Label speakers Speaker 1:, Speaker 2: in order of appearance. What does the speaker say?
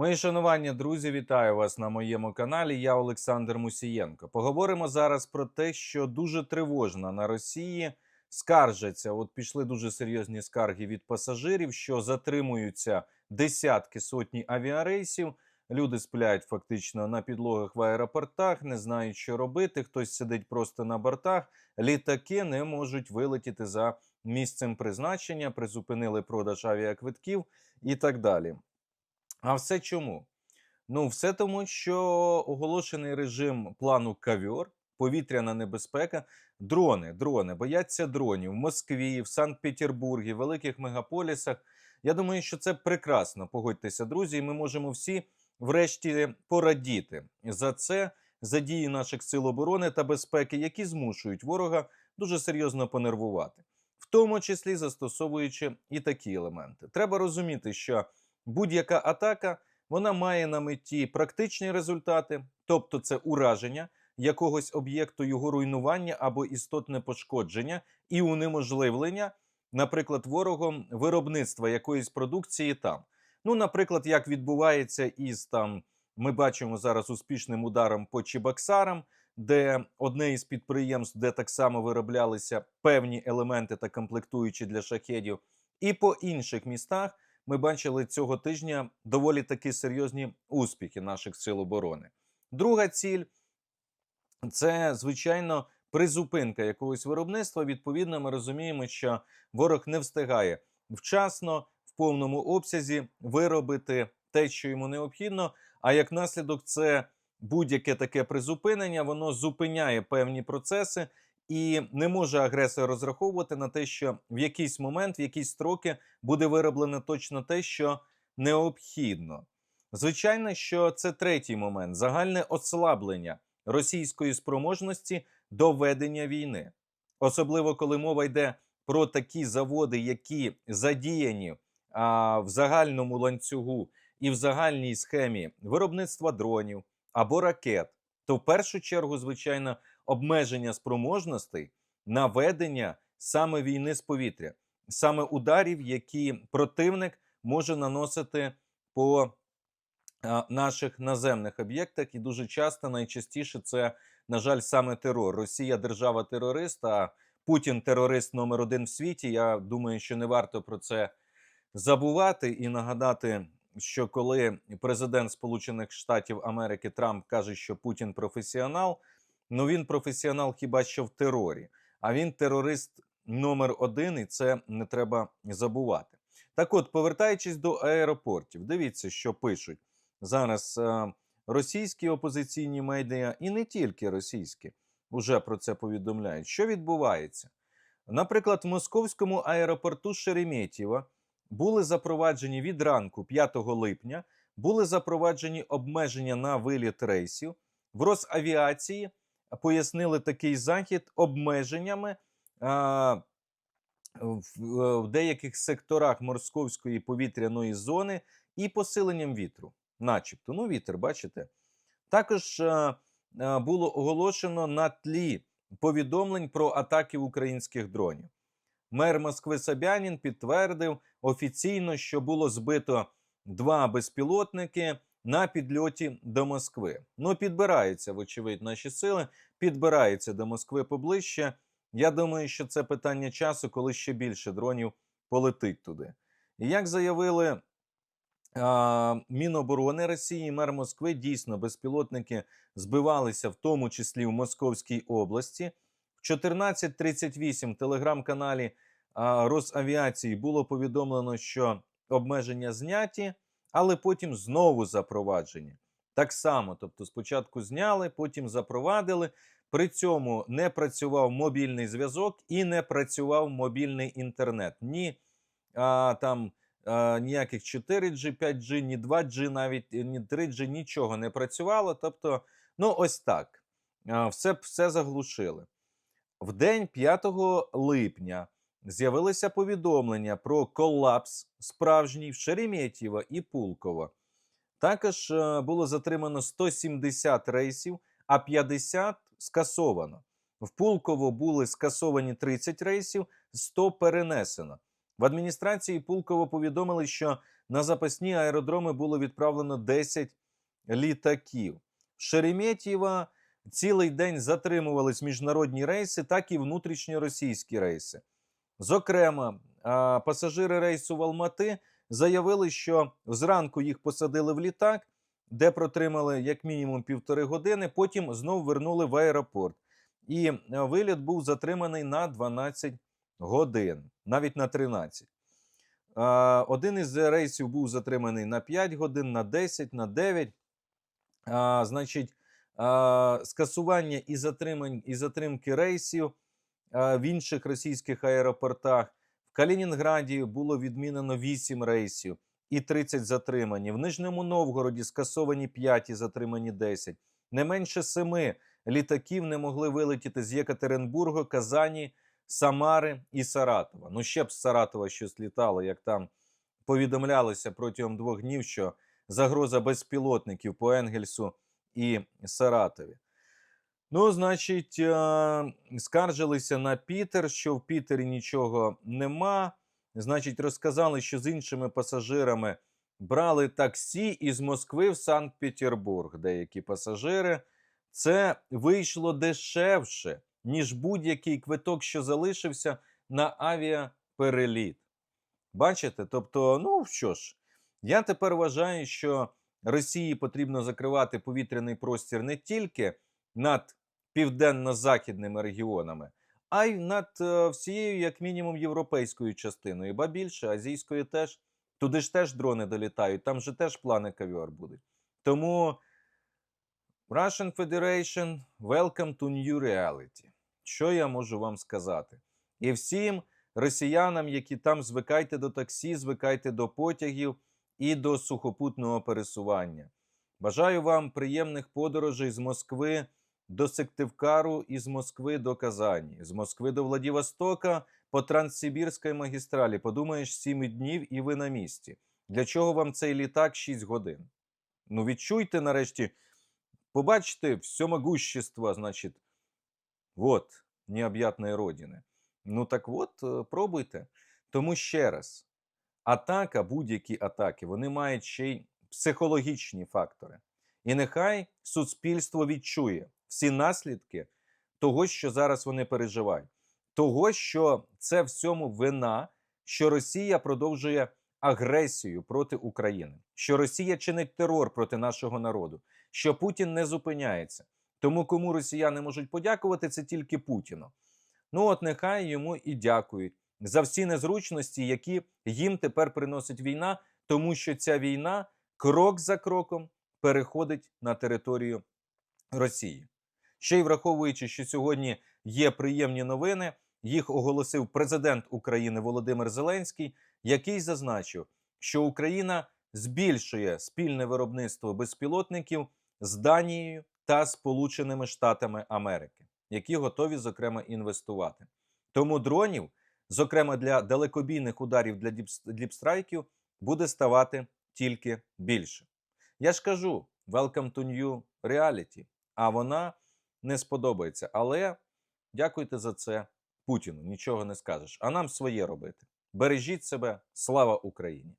Speaker 1: Мої шанування, друзі, вітаю вас на моєму каналі. Я Олександр Мусієнко. Поговоримо зараз про те, що дуже тривожно на Росії. Скаржаться, от пішли дуже серйозні скарги від пасажирів, що затримуються десятки сотні авіарейсів. Люди сплять фактично на підлогах в аеропортах, не знають, що робити. Хтось сидить просто на бортах. Літаки не можуть вилетіти за місцем призначення, призупинили продаж авіаквитків і так далі. А все чому? Ну, все тому, що оголошений режим плану кавьор, повітряна небезпека, дрони, дрони, бояться дронів в Москві, в Санкт-Петербургі, великих мегаполісах. Я думаю, що це прекрасно. Погодьтеся, друзі, і ми можемо всі врешті порадіти за це, за дії наших сил оборони та безпеки, які змушують ворога дуже серйозно понервувати, в тому числі застосовуючи і такі елементи. Треба розуміти, що будь-яка атака вона має на меті практичні результати, тобто це ураження якогось об'єкту, його руйнування або істотне пошкодження і унеможливлення, наприклад, ворогом виробництва якоїсь продукції там. Ну, наприклад, як відбувається із там, ми бачимо зараз успішним ударом по Чебоксарам, де одне із підприємств, де так само вироблялися певні елементи та комплектуючі для шахедів, і по інших містах ми бачили цього тижня доволі такі серйозні успіхи наших сил оборони. Друга ціль це, звичайно, призупинка якогось виробництва. Відповідно, ми розуміємо, що ворог не встигає вчасно в повному обсязі виробити те, що йому необхідно. А як наслідок, це будь-яке таке призупинення, воно зупиняє певні процеси. І не може агресор розраховувати на те, що в якийсь момент, в якісь строки буде вироблено точно те, що необхідно. Звичайно, що це третій момент загальне ослаблення російської спроможності до ведення війни, особливо коли мова йде про такі заводи, які задіяні а, в загальному ланцюгу і в загальній схемі виробництва дронів або ракет, то в першу чергу, звичайно, обмеження спроможностей на ведення саме війни з повітря, саме ударів, які противник може наносити по наших наземних об'єктах, і дуже часто найчастіше це, на жаль, саме терор. Росія держава терорист, а Путін терорист номер один в світі. Я думаю, що не варто про це забувати і нагадати. Що коли президент Сполучених Штатів Америки Трамп каже, що Путін професіонал, ну він професіонал хіба що в терорі, а він терорист номер один, і це не треба забувати. Так от, повертаючись до аеропортів, дивіться, що пишуть зараз е, російські опозиційні медіа, і не тільки російські, вже про це повідомляють. Що відбувається? Наприклад, в московському аеропорту Шереметьєва були запроваджені від ранку 5 липня, були запроваджені обмеження на виліт рейсів. В Росавіації пояснили такий захід обмеженнями а, в, в деяких секторах морськовської повітряної зони і посиленням вітру, начебто. Ну, вітер, бачите. Також а, а, було оголошено на тлі повідомлень про атаки українських дронів. Мер Москви Собянін підтвердив офіційно, що було збито два безпілотники на підльоті до Москви. Ну, підбираються, вочевидь, наші сили, підбираються до Москви поближче. Я думаю, що це питання часу, коли ще більше дронів полетить туди. І як заявили а, Міноборони Росії, мер Москви, дійсно безпілотники збивалися, в тому числі в Московській області. В 14.38 телеграм-каналі а, Росавіації було повідомлено, що обмеження зняті, але потім знову запроваджені. Так само, тобто, спочатку зняли, потім запровадили. При цьому не працював мобільний зв'язок і не працював мобільний інтернет. Ні а, там а, ніяких 4G, 5G, ні 2G, навіть ні 3G, нічого не працювало. Тобто, ну ось так. А, все, все заглушили. В день 5 липня з'явилися повідомлення про колапс справжній в Шереметьєво і Пулково. Також е, було затримано 170 рейсів, а 50 скасовано. В Пулково були скасовані 30 рейсів, 100 перенесено. В адміністрації Пулково повідомили, що на запасні аеродроми було відправлено 10 літаків. В Шереметьєво цілий день затримувались міжнародні рейси, так і внутрішньоросійські рейси. Зокрема, пасажири рейсу в Алмати заявили, що зранку їх посадили в літак, де протримали як мінімум півтори години, потім знов вернули в аеропорт. І е, виліт був затриманий на 12 годин, навіть на 13. Один із рейсів був затриманий на 5 годин, на 10, на 9. Значить, скасування і затримань, і затримки рейсів в інших російських аеропортах. В Калінінграді було відмінено 8 рейсів і 30 затримані. В Нижньому Новгороді скасовані 5 і затримані 10. Не менше 7 літаків не могли вилетіти з Єкатеринбурга, Казані, Самари і Саратова. Ну, ще б з Саратова щось літало, як там повідомлялося протягом двох днів, що загроза безпілотників по Енгельсу і Саратові. Ну, значить, скаржилися на Пітер, що в Пітері нічого нема. Значить, розказали, що з іншими пасажирами брали таксі із Москви в Санкт-Петербург. Деякі пасажири. Це вийшло дешевше, ніж будь-який квиток, що залишився на авіапереліт. Бачите? Тобто, ну що ж, я тепер вважаю, що Росії потрібно закривати повітряний простір не тільки над південно-західними регіонами, а й над е, всією, як мінімум, європейською частиною, ба більше азійською теж. Туди ж теж дрони долітають, там же теж плани кавіор будуть. Тому Russian Federation, welcome to new reality. Що я можу вам сказати? І всім росіянам, які там звикайте до таксі, звикайте до потягів і до сухопутного пересування. Бажаю вам приємних подорожей з Москви до Сыктывкару і з Москви до Казані, з Москви до Владивостока по Транссибірській магістралі. Подумаєш, 7 днів і ви на місці. Для чого вам цей літак 6 годин? Ну, відчуйте нарешті, побачите всемогущество, значить, вот, необ'ятної родини. Ну так от, е, пробуйте. Тому ще раз, атака, будь-які атаки, вони мають ще й психологічні фактори. І нехай суспільство відчує всі наслідки того, що зараз вони переживають, того, що це всьому вина, що Росія продовжує агресію проти України, що Росія чинить терор проти нашого народу, що Путін не зупиняється. Тому кому росіяни можуть подякувати, це тільки Путіну. Ну от нехай йому і дякують за всі незручності, які їм тепер приносить війна, тому що ця війна крок за кроком переходить на територію Росії. Ще й враховуючи, що сьогодні є приємні новини, їх оголосив президент України Володимир Зеленський, який зазначив, що Україна збільшує спільне виробництво безпілотників з Данією та Сполученими Штатами Америки, які готові, зокрема, інвестувати. Тому дронів, зокрема для далекобійних ударів для діпстрайків, буде ставати тільки більше. Я ж кажу, welcome to new reality, а вона не сподобається. Але дякуйте за це Путіну, нічого не скажеш. А нам своє робити. Бережіть себе, слава Україні!